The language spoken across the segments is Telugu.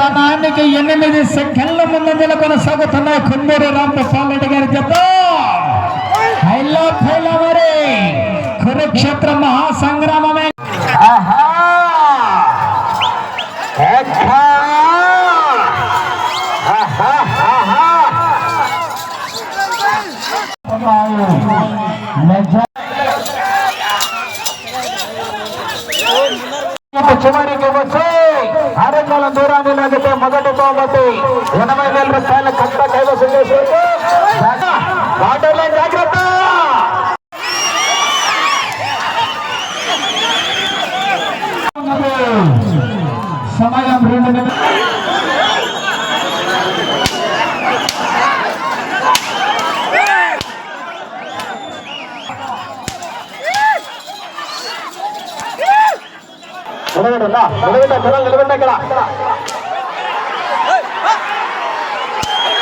స్థానానికి ఎనిమిది సెకండ్ల ముందంజల కొనసాగుతున్నాయి కుమ్మూరు రామప్రసాద్ రెడ్డి గారి జత మరి కురుక్షేత్ర మహాసంగ్రామమే. చివరికి వచ్చి అరంగాల దూరాన్ని లాగితే మొదటి బహుమతి ఎనభై వేల రూపాయల కట్ట కైవసం చేసేందుకు వాటర్లో జాగ్రత్త సమయం రెండు నిమిషాలు నిలబెట్టా నిలబెట్టా జనాలు నిలబెట్టా ఇక్కడ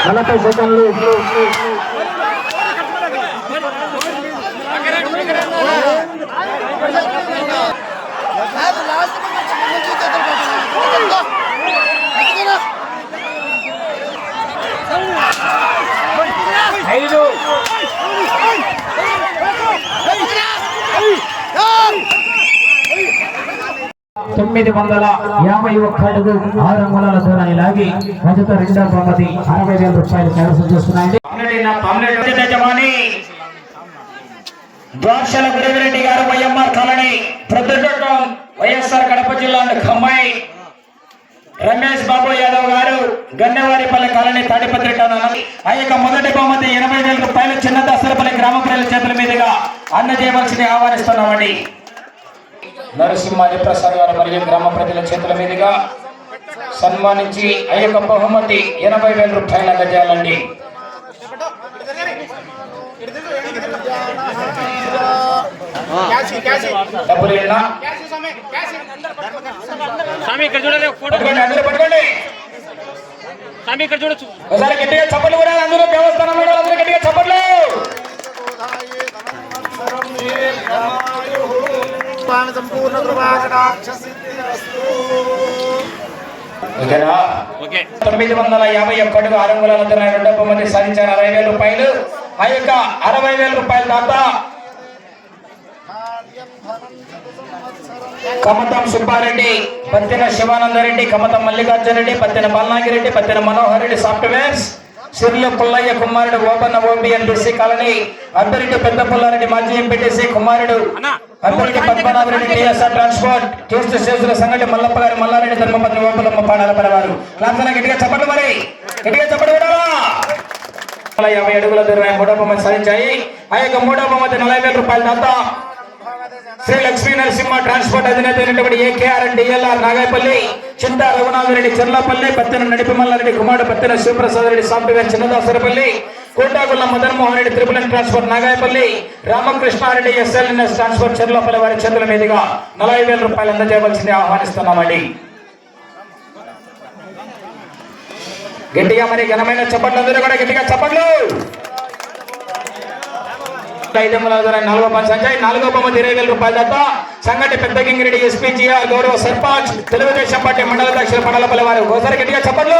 నలభై సెకండ్లు ఐదు తొమ్మిది వందల యాభై ఒక్క అడుగు ఆరు అంగుళాల దూరాన్ని లాగి మొదట రెండో బహుమతి అరవై వేల రూపాయలు కైవసం చేస్తున్నాయండి. యజమాని గురవిరెడ్డి గారు YMR colony Proddatur YSR Kadapa జిల్లా ఖమ్మాయి. రమేష్ బాబు యాదవ్ గారు గన్నవారిపల్లి కాలనీ తాడిపత్రి ఆ యొక్క మొదటి బహుమతి ఎనభై వేల రూపాయలు చిన్న దసరపల్లి గ్రామ ప్రజల చేతుల మీదుగా అందజేయవలసింది ఆహ్వానిస్తున్నామండి. నరసింహాజీ ప్రసాద్ గారు మరియు గ్రామ ప్రజల చేతుల మీదుగా సన్మానించి ఆ యొక్క బహుమతి ఎనభై వేల రూపాయలు అందజేయాలండి. డబ్బులు పట్టుకోండి స్వామి ఇక్కడ చూడొచ్చు. ఒకసారి గట్టిగా చప్పట్లు కూడా అందరూ దేవస్థానంలో అందరూ గట్టిగా సంపూర్ణ తొమ్మిది వందల యాభై ఒక్క ఆరు వందల నలభై రెండవ మంది సాధించారు అరవై వేల రూపాయలు ఆ యొక్క అరవై వేల రూపాయల దాతా కమతం సుబ్బారెడ్డి పత్తిన శివానందరెడ్డి కమతం మల్లికార్జున రెడ్డి పత్తిన బాలనాగిరెడ్డి పత్తిన మనోహర్ రెడ్డి సాఫ్ట్వేర్స్. సిర్ల పుల్లయ్య కుమారుడు ఓపన్న ఓబి ఎన్బిసి కాలనీ అబ్బిరెడ్డి పెద్ద పుల్లారెడ్డి మాజీ ఎంపీటీసీ కుమారుడు అబ్బిరెడ్డి పద్మనాభరెడ్డి టీఎస్ఆర్ ట్రాన్స్పోర్ట్ కీర్తి శేషుల సంగటి మల్లప్ప గారి మల్లారెడ్డి ధర్మపత్ని ఓపులమ్మ పాడాల పడవారు లాంఛన గట్టిగా చెప్పండి మరి. గట్టిగా చెప్పండి యాభై అడుగుల దూరం మూడో బొమ్మ సాధించాయి. ఆ యొక్క మూడో బొమ్మతి నలభై వేల రూపాయల దాతా శ్రీ లక్ష్మీ నరసింహ ట్రాన్స్పోర్ట్ అధినేత అయినటువంటి ఏకేఆర్ అండ్ డిఎల్ఆర్ నాగాయపల్లి చింత రఘునాథరెడ్డి చెర్లపల్లి పత్తెన నడిపిమల్లారెడ్డి కుమారుడు Pattena Sivaprasad Reddy software Chinnadasarapalli Kotagulla Madanmohan Reddy triple transport Nagayapalli Ramakrishnareddy SLNS transport Cherlapalli వారి చేతుల మీదుగా నలభై వేల రూపాయలు అందజేయవలసింది ఆహ్వానిస్తున్నామండి. గట్టిగా మరి ఘనమైన చప్పట్లు అందరూ కూడా గట్టిగా చప్పట్లు! ఐదు నాలుగో పంచ నాలుగో బొమ్మ ఇరవై వేల రూపాయల దత్త సంగటి పెద్ద గింగిరెడ్డి ఎస్పీజీఆర్ గౌరవ సర్పంచ్ తెలుగుదేశం పార్టీ మండల అధ్యక్షులు మండలపల్లి వారు ఒకసారి గట్టిగా చెప్పండి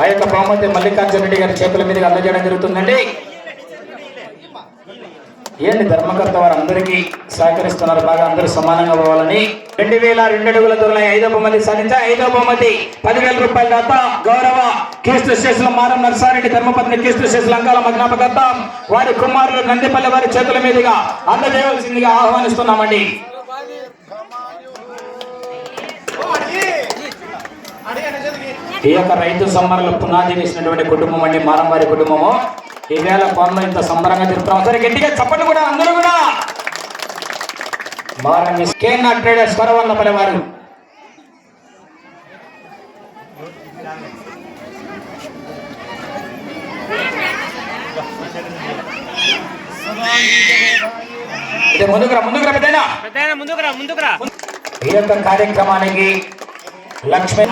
ఆ యొక్క బహుమతి మల్లికార్జున రెడ్డి గారి చేతుల మీదుగా అందజేయడం జరుగుతుందండి. ఏంటి ధర్మకర్త వారు అందరికీ సహకరిస్తున్నారు? బాగా అందరూ సమానంగా పోవాలని. రెండు వేల రెండు అడుగుల దూరం ఐదో బహుమతి సాధించా. ఐదో బహుమతి పదివేల రూపాయల దాత. గౌరవ క్రీస్తు శేషుల మారం నర్సారెడ్డి ధర్మపత్ని క్రీస్తు శేషుల అంకాల జ్ఞాపకర్త వారి కుమారులు నందిపల్లి వారి చేతుల మీదుగా అందజేయవలసిందిగా ఆహ్వానిస్తున్నామండి. ఈ యొక్క రైతు సమ్మర్లు పునాది వేసినటువంటి కుటుంబం అండి. మారంవారి కుటుంబము. ఈవేళ పనులు ఇంత సంబరంగా తిరుగుతాం సరే గట్టిగా చెప్పండి కూడా అందరూ కూడా. మారం కేఎన్ ట్రేడర్స్ కొరవల్లపల్లి వారు. ఇది ముందుకురా ఈ యొక్క కార్యక్రమానికి లక్ష్మీ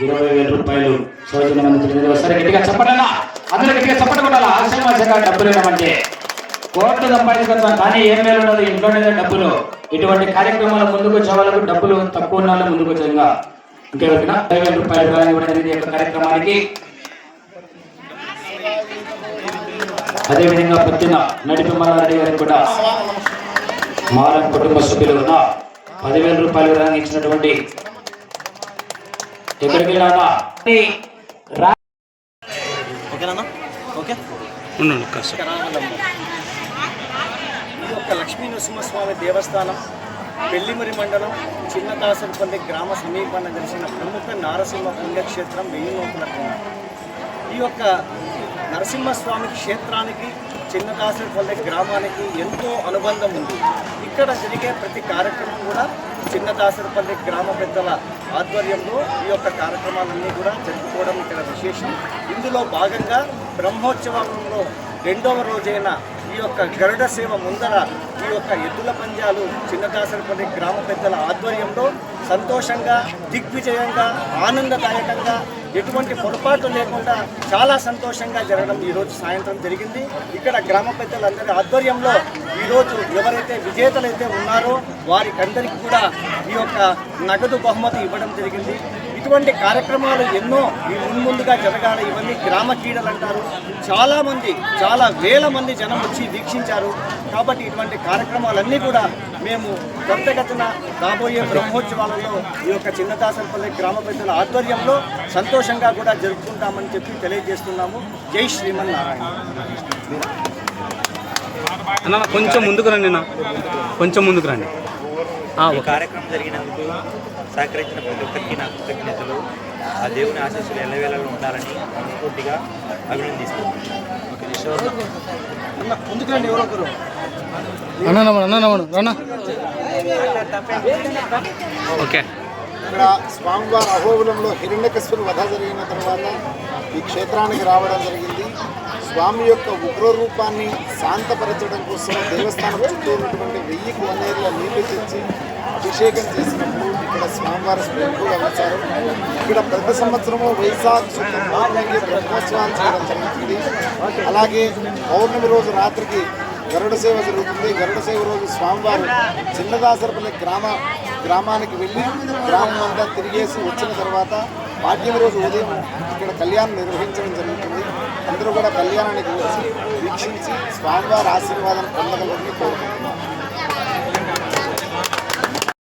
ఇరవై వేల రూపాయలు సౌజన్య మంత్రి సరే గట్టిగా చెప్పడన్నా అందరూ గట్టిగా చెప్పడం కూడా ఆశ్రమాసంగా డబ్బులు ఇవ్వమంటే కోట్లు సంపాదించుకుంటాం కానీ ఏం మేలు ఉండదు ఇంట్లోనే డబ్బులు ఇటువంటి కార్యక్రమాల ముందుకు వచ్చే వాళ్ళకు డబ్బులు తక్కువ ఉన్న వాళ్ళు ముందుకు వచ్చేగా ఇంకెవరికైనా వేల రూపాయలు కానీ ఇవ్వడం జరిగింది ఈ యొక్క కార్యక్రమానికి అదేవిధంగా పొద్దున నడిపి మల్లారెడ్డి గారికి కూడా మారం కుటుంబ సభ్యులు ఉన్న పదివేల రూపాయలు విధానం ఇచ్చినటువంటి ఎక్కడికి వెళ్ళాలా? ఈ యొక్క లక్ష్మీ నరసింహస్వామి దేవస్థానం పెళ్ళిమరి మండలం చిన్నతాసంపల్లి గ్రామ సమీపాన తెలిసిన ప్రముఖ నారసింహ పుణ్యక్షేత్రం వెయ్యి నూతల ఈ యొక్క నరసింహస్వామి క్షేత్రానికి చిన్నదాసరిపల్లి గ్రామానికి ఎంతో అనుబంధం ఉంది. ఇక్కడ జరిగే ప్రతి కార్యక్రమం కూడా చిన్నదాసరిపల్లి గ్రామ పెద్దల ఆధ్వర్యంలో ఈ యొక్క కార్యక్రమాలన్నీ కూడా జరుపుకోవడం ఇక్కడ విశేషం. ఇందులో భాగంగా బ్రహ్మోత్సవంలో రెండవ రోజైన యొక్క గరుడ సేవ ముందర ఈ యొక్క ఎద్దుల పంద్యాలు చిన్నదాసరపల్లి గ్రామ పెద్దల ఆధ్వర్యంలో సంతోషంగా దిగ్విజయంగా ఆనందదాయకంగా ఎటువంటి పొరపాటు లేకుండా చాలా సంతోషంగా జరగడం ఈరోజు సాయంత్రం జరిగింది. ఇక్కడ గ్రామ పెద్దలందరి ఆధ్వర్యంలో ఈరోజు ఎవరైతే విజేతలైతే ఉన్నారో వారికందరికీ కూడా ఈ యొక్క నగదు బహుమతి ఇవ్వడం జరిగింది. ఇటువంటి కార్యక్రమాలు ఎన్నో ఈ మున్ముందుగా జరగాలి. ఇవన్నీ గ్రామ క్రీడలు అంటారు. చాలా మంది చాలా వేల మంది జనం వచ్చి వీక్షించారు. కాబట్టి ఇటువంటి కార్యక్రమాలన్నీ కూడా మేము త్వరితగతిన రాబోయే బ్రహ్మోత్సవాలలో ఈ యొక్క చిన్నదాసరపల్లి గ్రామ పెద్దల ఆధ్వర్యంలో సంతోషంగా కూడా జరుపుకుంటామని చెప్పి తెలియజేస్తున్నాము. జై శ్రీమన్నారాయణ. అన్న కొంచెం ముందుకు రండి నా కొంచెం ముందుకు రండి. ఆ, ఈ ఓకే. కార్యక్రమం జరిగినందుకు సహకరించిన ప్రతి ఒక్కరికి నా కృతజ్ఞతలు. ఆ దేవుని ఆశీస్సులు ఎల్లవేళలో ఉండాలని మనస్ఫూర్తిగా అభినందిస్తున్నాను. ఓకే ఇక్కడ స్వామివారి అహోబిలంలో హిరణ్యకశ్యపుని వధ జరిగిన తర్వాత ఈ క్షేత్రానికి రావడం జరిగింది. స్వామి యొక్క ఉగ్ర రూపాన్ని శాంతపరచడం కోసం దేవస్థానం చుట్టూ ఉన్నటువంటి వెయ్యి కోనేరుల నీళ్ళు తెచ్చి అభిషేకం చేసినప్పుడు ఇక్కడ స్వామివారి స్వయంగా వచ్చారు. ఇక్కడ ప్రతి సంవత్సరము వైశాఖ శుద్ధి బ్రహ్మోత్సవాలు చేయడం జరుగుతుంది. అలాగే పౌర్ణమి రోజు రాత్రికి గరుడ సేవ జరుగుతుంది. గరుడ సేవ రోజు స్వామివారు చిన్నదాసరపల్లి గ్రామ గ్రామానికి వెళ్ళి గ్రామం అంతా తిరిగేసి వచ్చిన తర్వాత పాఠ్యం రోజు ఉదయం ఇక్కడ కళ్యాణం నిర్వహించడం జరుగుతుంది. అందరూ కూడా కళ్యాణానికి వచ్చి వీక్షించి స్వామివారి ఆశీర్వాదం పొందగలరని కోరుకుంటున్నాను